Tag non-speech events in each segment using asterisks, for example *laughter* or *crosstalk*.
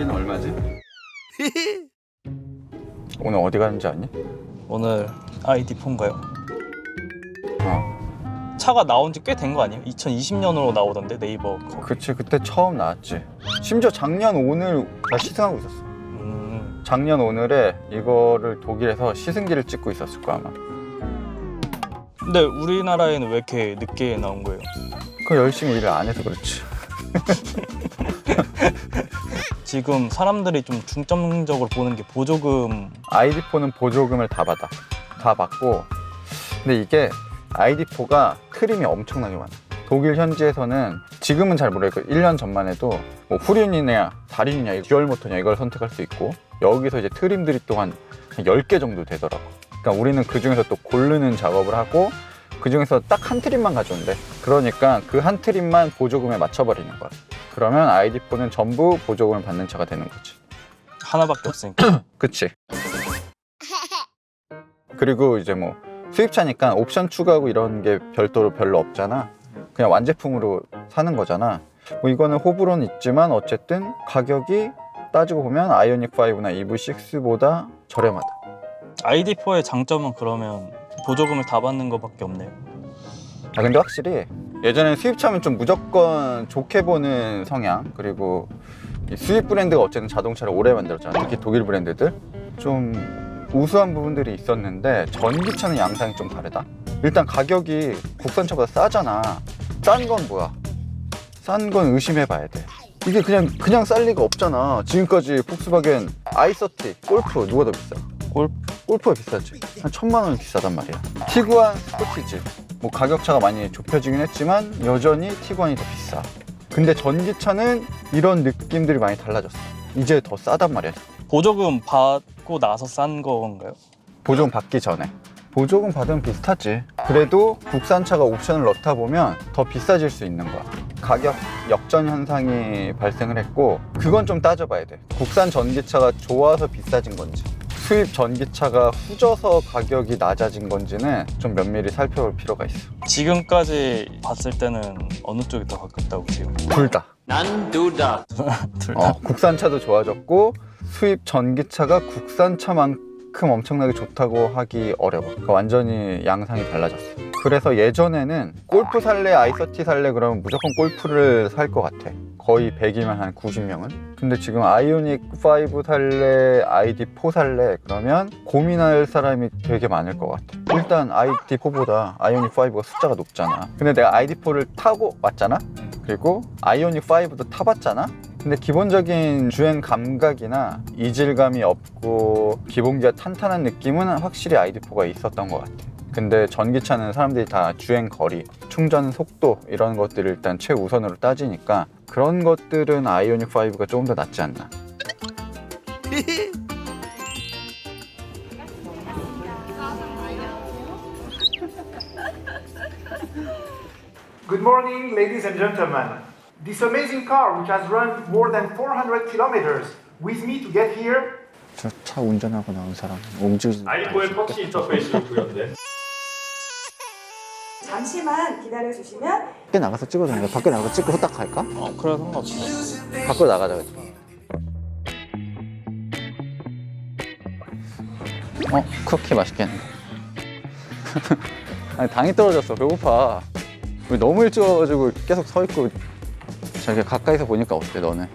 여기는 얼마지? *laughs* 오늘 어디 가는지 아니? 오늘 아이디 폰가요? 어. 차가 나온 지 꽤 된 거 아니에요? 2020년으로 나오던데 네이버 거. 그치 그때 처음 나왔지. 심지어 작년 오늘 나 시승하고 있었어. 음, 작년 오늘에 이거를 독일에서 시승기를 찍고 있었을 거야 아마. 근데 우리나라에는 왜 이렇게 늦게 나온 거예요? 그 열심히 일을 안 해서 그렇지. *laughs* 지금 사람들이 좀 중점적으로 보는 게 보조금 아이디포는 보조금을 다 받아. 다 받고. 근데 이게 아이디포가 트림이 엄청나게 많아. 독일 현지에서는 지금은 잘 모르겠고 1년 전만 해도 뭐 후륜이냐 다륜이냐 듀얼 모터냐 이걸 선택할 수 있고 여기서 이제 트림들이 또한 10개 정도 되더라고. 그러니까 우리는 그 중에서 또 고르는 작업을 하고 그 중에서 딱 한 트림만 가져온대. 그러니까 그 한 트림만 보조금에 맞춰버리는 거야. 그러면 아이디포는 전부 보조금을 받는 차가 되는 거지. 하나밖에 없으니까 *clears throat* 그치. 그리고 이제 뭐 수입차니까 옵션 추가하고 이런 게 별도로 별로 없잖아. 그냥 완제품으로 사는 거잖아. 뭐 이거는 호불호는 있지만 어쨌든 가격이 따지고 보면 아이오닉 5나 EV6보다 저렴하다. 아이디4의 장점은 그러면 보조금을 다 받는 거밖에 없네요. 아 근데 확실히 예전에 수입차면 좀 무조건 좋게 보는 성향 그리고 이 수입 브랜드가 어쨌든 자동차를 오래 만들었잖아 특히 독일 브랜드들. 좀 우수한 부분들이 있었는데 전기차는 양상이 좀 다르다? 일단 가격이 국산차보다 싸잖아. 싼 건 뭐야? 싼 건 의심해 봐야 돼. 이게 그냥 그냥 쌀 리가 없잖아. 지금까지 폭스바겐 i30 골프 누가 더 비싸? 골프? 골프가 비싸지. 한 천만 원 비싸단 말이야. 티구안 스포티지 뭐 가격차가 많이 좁혀지긴 했지만 여전히 티구안이 더 비싸. 근데 전기차는 이런 느낌들이 많이 달라졌어. 이제 더 싸단 말이야. 보조금 받고 나서 싼 건가요? 보조금 받기 전에. 보조금 받으면 비슷하지. 그래도 국산차가 옵션을 넣다 보면 더 비싸질 수 있는 거야. 가격 역전 현상이 발생을 했고 그건 좀 따져봐야 돼. 국산 전기차가 좋아서 비싸진 건지 수입 전기차가 후져서 가격이 낮아진 건지는 좀 면밀히 살펴볼 필요가 있어 지금까지 봤을 때는 어느 쪽이 더 가깝다고 보세요? 둘다 *laughs* 둘 다. 어, 국산차도 좋아졌고 수입 전기차가 국산차만큼 엄청나게 좋다고 하기 어려워. 그러니까 완전히 양상이 달라졌어. 그래서 예전에는 골프 살래, 아이서티 살래 그러면 무조건 골프를 살 것 같아. 거의 100이면 한 90명은. 근데 지금 아이오닉 5 살래, 아이디 4 살래 그러면 고민할 사람이 되게 많을 것 같아. 일단 아이디 4보다 아이오닉 5가 숫자가 높잖아. 근데 내가 아이디 4를 타고 왔잖아. 그리고 아이오닉 5도 타봤잖아. 근데 기본적인 주행 감각이나 이질감이 없고 기본기가 탄탄한 느낌은 확실히 아이디4가 있었던 것 같아. 근데 전기차는 사람들이 다 주행 거리, 충전 속도 이런 것들을 일단 최우선으로 따지니까 그런 것들은 아이오닉 5가 조금 더 낫지 않나. Good morning, ladies and gentlemen. This amazing car, which has run more than 400 kilometers with me to get here, 저 차 운전하고 나온 사람 옹주 아이포의 터치 인터페이스를 구현된 잠시만 기다려 주시면 밖에 나가서 찍어도 되는데 밖에 나가서 찍고 후딱 갈까? 어, 그래 상관없어. 밖으로 나가자 그래. 어 쿠키 맛있겠는데 *laughs* 아니 당이 떨어졌어 배고파 우리 너무 일찍 와가지고 계속 서 있고 저렇게 가까이서 보니까 어때 너는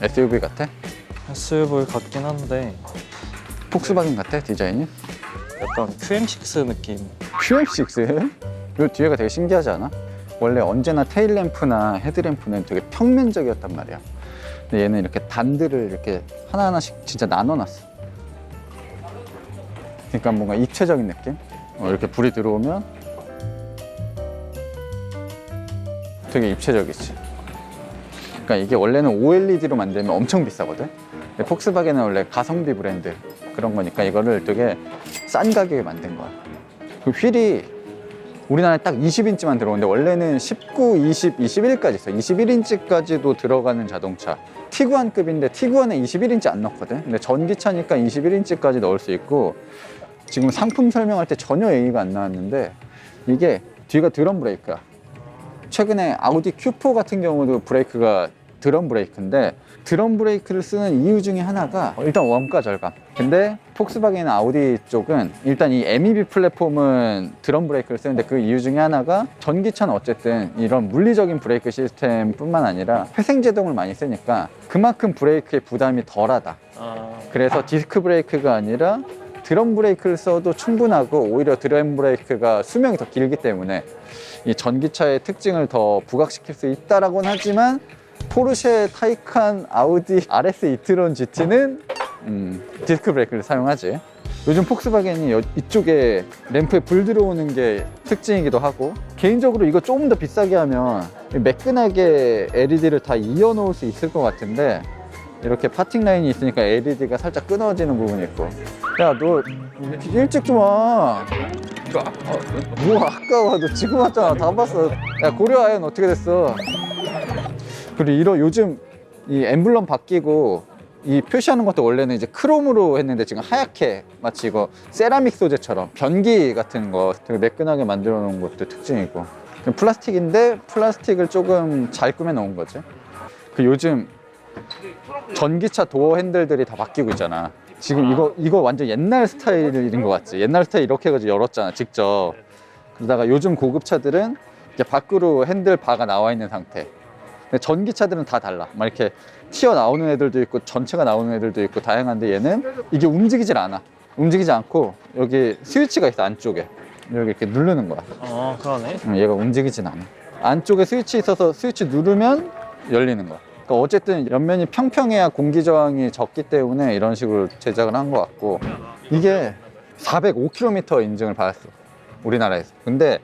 SUV 같아? SUV 같긴 한데 폭스바겐 같아 디자인이? 약간 QM6 느낌. QM6? 이 뒤에가 되게 신기하지 않아? 원래 언제나 테일램프나 헤드램프는 되게 평면적이었단 말이야. 근데 얘는 이렇게 단들을 이렇게 하나하나씩 진짜 나눠놨어. 그러니까 뭔가 입체적인 느낌? 어, 이렇게 불이 들어오면 되게 입체적이지. 그러니까 이게 원래는 OLED로 만들면 엄청 비싸거든? 폭스바겐은 원래 가성비 브랜드 그런 거니까 이거를 되게 싼 가격에 만든 거야. 그 휠이 우리나라에 딱 20인치만 들어오는데 원래는 19, 20, 21까지 있어. 21인치까지도 들어가는 자동차. 티구안급인데 티구안에 21인치 안 넣거든. 근데 전기차니까 21인치까지 넣을 수 있고 지금 상품 설명할 때 전혀 얘기가 안 나왔는데 이게 뒤가 드럼 브레이크야. 최근에 아우디 Q4 같은 경우도 브레이크가 드럼 브레이크인데 드럼 브레이크를 쓰는 이유 중에 하나가 일단 원가 절감. 근데 폭스바겐 아우디 쪽은 일단 이 MEB 플랫폼은 드럼 브레이크를 쓰는데 그 이유 중에 하나가 전기차는 어쨌든 이런 물리적인 브레이크 시스템뿐만 아니라 회생 제동을 많이 쓰니까 그만큼 브레이크의 부담이 덜하다. 아, 그래서 디스크 브레이크가 아니라 드럼 브레이크를 써도 충분하고 오히려 드럼 브레이크가 수명이 더 길기 때문에 이 전기차의 특징을 더 부각시킬 수 있다라고는 하지만 포르쉐 타이칸 아우디 RS 이트론 GT는 음, 디스크 브레이크를 사용하지. 요즘 폭스바겐이 여- 이쪽에 램프에 불 들어오는 게 특징이기도 하고 개인적으로 이거 조금 더 비싸게 하면 매끈하게 LED를 다 이어 놓을 수 있을 것 같은데 이렇게 파팅 라인이 있으니까 LED가 살짝 끊어지는 부분이 있고. 야 너 일찍 좀 와. 뭐 아까워 너 지금 왔잖아. 다 봤어. 야 고려 아이언 어떻게 됐어 그리고 이런 요즘 이 엠블럼 바뀌고 이 표시하는 것도 원래는 이제 크롬으로 했는데 지금 하얗게 마치 이거 세라믹 소재처럼 변기 같은 거 되게 매끈하게 만들어 놓은 것도 특징이고 플라스틱인데 플라스틱을 조금 잘 꾸며 놓은 거지 그 요즘 전기차 도어 핸들들이 다 바뀌고 있잖아. 지금 이거 이거 완전 옛날 스타일인 것 같지. 옛날 스타일 이렇게 해가지고 열었잖아, 직접. 그러다가 요즘 고급차들은 이제 밖으로 핸들 바가 나와 있는 상태. 근데 전기차들은 다 달라. 막 이렇게 튀어 나오는 애들도 있고 전체가 나오는 애들도 있고 다양한데 얘는 이게 움직이질 않아. 움직이지 않고 여기 스위치가 있어 안쪽에. 여기 이렇게 누르는 거야. 아 그러네. 음, 얘가 움직이진 않아. 안쪽에 스위치 있어서 스위치 누르면 열리는 거야. 그러니까 어쨌든 옆면이 평평해야 공기 저항이 적기 때문에 이런 식으로 제작을 한 것 같고 이게 405km 인증을 받았어. 우리나라에서. 근데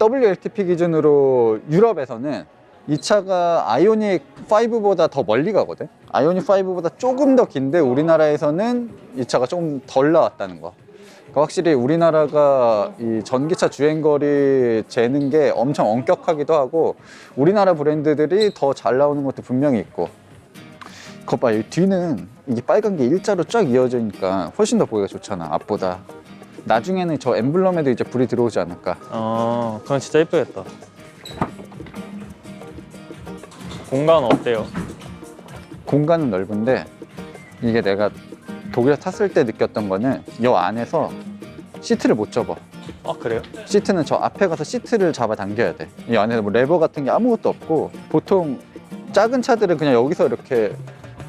WLTP 기준으로 유럽에서는 이 차가 아이오닉 5보다 더 멀리 가거든. 아이오닉 5보다 조금 더 긴데 우리나라에서는 이 차가 조금 덜 나왔다는 거. 그러니까 확실히 우리나라가 이 전기차 주행거리 재는 게 엄청 엄격하기도 하고 우리나라 브랜드들이 더 잘 나오는 것도 분명히 있고 그거 봐, 이 뒤는 이게 빨간 게 일자로 쫙 이어지니까 훨씬 더 보기가 좋잖아, 앞보다. 나중에는 저 엠블럼에도 이제 불이 들어오지 않을까. 아 그건 진짜 예쁘겠다. 공간 어때요? 공간은 넓은데 이게 내가 독일에 탔을 때 느꼈던 거는 이 안에서 시트를 못 접어. 아 그래요? 시트는 저 앞에 가서 시트를 잡아 당겨야 돼. 이 안에 뭐 레버 같은 게 아무것도 없고 보통 작은 차들은 그냥 여기서 이렇게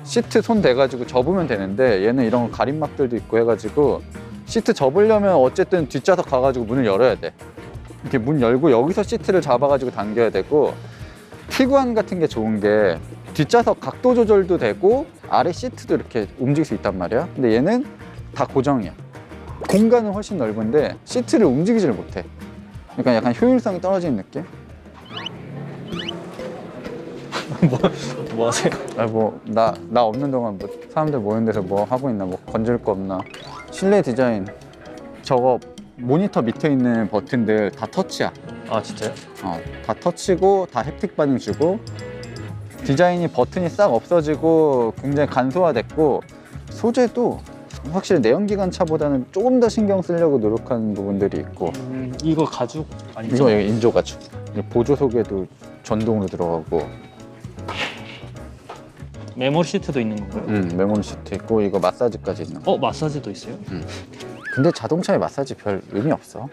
시트 손 대가지고 접으면 되는데 얘는 이런 가림막들도 있고 해가지고 시트 접으려면 어쨌든 뒷좌석 가가지고 문을 열어야 돼. 이렇게 문 열고 여기서 시트를 잡아가지고 당겨야 되고 티구안 같은 게 좋은 게 뒷좌석 각도 조절도 되고 아래 시트도 이렇게 움직일 수 있단 말이야. 근데 얘는 다 고정이야. 공간은 훨씬 넓은데 시트를 움직이지를 못해. 그러니까 약간 효율성이 떨어지는 느낌? *laughs* 뭐 하세요? 아뭐나나 없는 동안 뭐 사람들 모이는 데서 뭐 하고 있나 뭐 건질 거 없나 실내 디자인 저거 모니터 밑에 있는 버튼들 다 터치야 아 진짜요? 어, 다 터치고 다 햅틱 반응 주고 디자인이 버튼이 싹 없어지고 굉장히 간소화됐고 소재도 확실히 내연기관 차보다는 조금 더 신경 쓰려고 노력한 부분들이 있고 음, 이거 가죽 아니죠? 이거 인조 가죽 보조 소개도 전동으로 들어가고 메모리 시트도 있는 건가요? 음, 메모리 시트 있고 이거 마사지까지 있는 거 어 마사지도 있어요? 근데 자동차에 마사지 별 의미 없어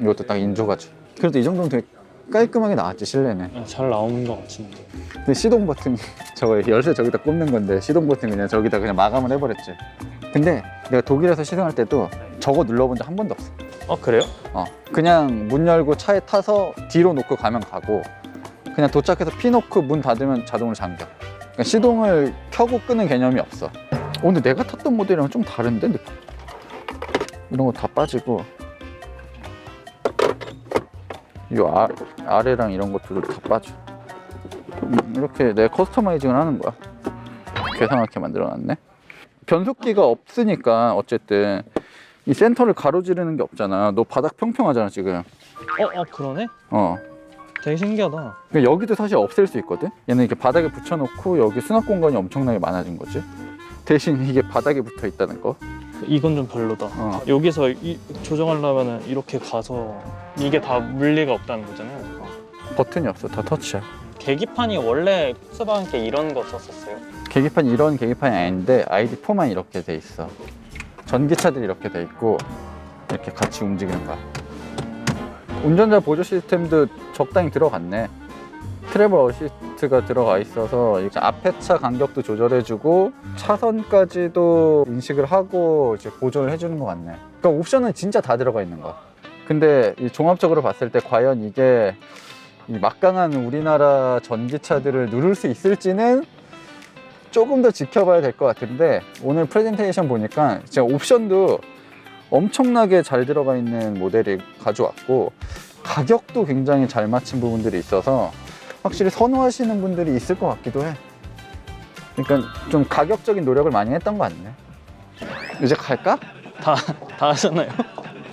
이것도 딱 인조 가죽 그래도 이 정도면 되게 깔끔하게 나왔지 실내는 아, 잘 나오는 것 같은데. 근데 시동 버튼 *laughs* 저거 열쇠 저기다 꽂는 건데 시동 버튼 그냥 저기다 그냥 마감을 해버렸지 근데 내가 독일에서 시승할 때도 저거 눌러본 적 한 번도 없어 어 그래요? 어, 그냥 문 열고 차에 타서 뒤로 놓고 가면 가고 그냥 도착해서 피 놓고 문 닫으면 자동으로 잠겨 그러니까 시동을 켜고 끄는 개념이 없어 어, 근데 내가 탔던 모델이랑 좀 다른데? 이런 거 다 빠지고 이 아, 아래랑 이런 것들도 다 빠져 음, 이렇게 내가 커스터마이징을 하는 거야 괴상하게 만들어놨네 변속기가 없으니까 어쨌든 이 센터를 가로지르는 게 없잖아. 너 바닥 평평하잖아 지금. 어, 어 그러네? 어. 되게 신기하다. 그러니까 여기도 사실 없앨 수 있거든. 얘는 이렇게 바닥에 붙여놓고 여기 수납 공간이 엄청나게 많아진 거지. 대신 이게 바닥에 붙어 있다는 거. 이건 좀 별로다. 어. 여기서 이, 조정하려면 이렇게 가서 이게 다 물리가 없다는 거잖아요. 버튼이 없어. 다 터치야. 계기판이 원래 폭스바겐께 이런 거 썼었어요. 계기판 이런 계기판이 아닌데 ID4만 이렇게 돼 있어. 전기차들이 이렇게 돼 있고 이렇게 같이 움직이는 거야. 운전자 보조 시스템도 적당히 들어갔네. 트래블 어시스트가 들어가 있어서 앞에 차 간격도 조절해주고 차선까지도 인식을 하고 이제 보조를 해주는 것 같네. 그러니까 옵션은 진짜 다 들어가 있는 거야. 근데 이 종합적으로 봤을 때 과연 이게 이 막강한 우리나라 전기차들을 누를 수 있을지는 조금 더 지켜봐야 될 것 같은데 오늘 프레젠테이션 보니까 진짜 옵션도 엄청나게 잘 들어가 있는 모델이 가져왔고 가격도 굉장히 잘 맞춘 부분들이 있어서 확실히 선호하시는 분들이 있을 것 같기도 해. 그러니까 좀 가격적인 노력을 많이 했던 것 같네. 이제 갈까? 다, 다 하셨나요?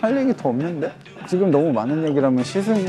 할 얘기 더 없는데? 지금 너무 많은 얘기를 하면 시승이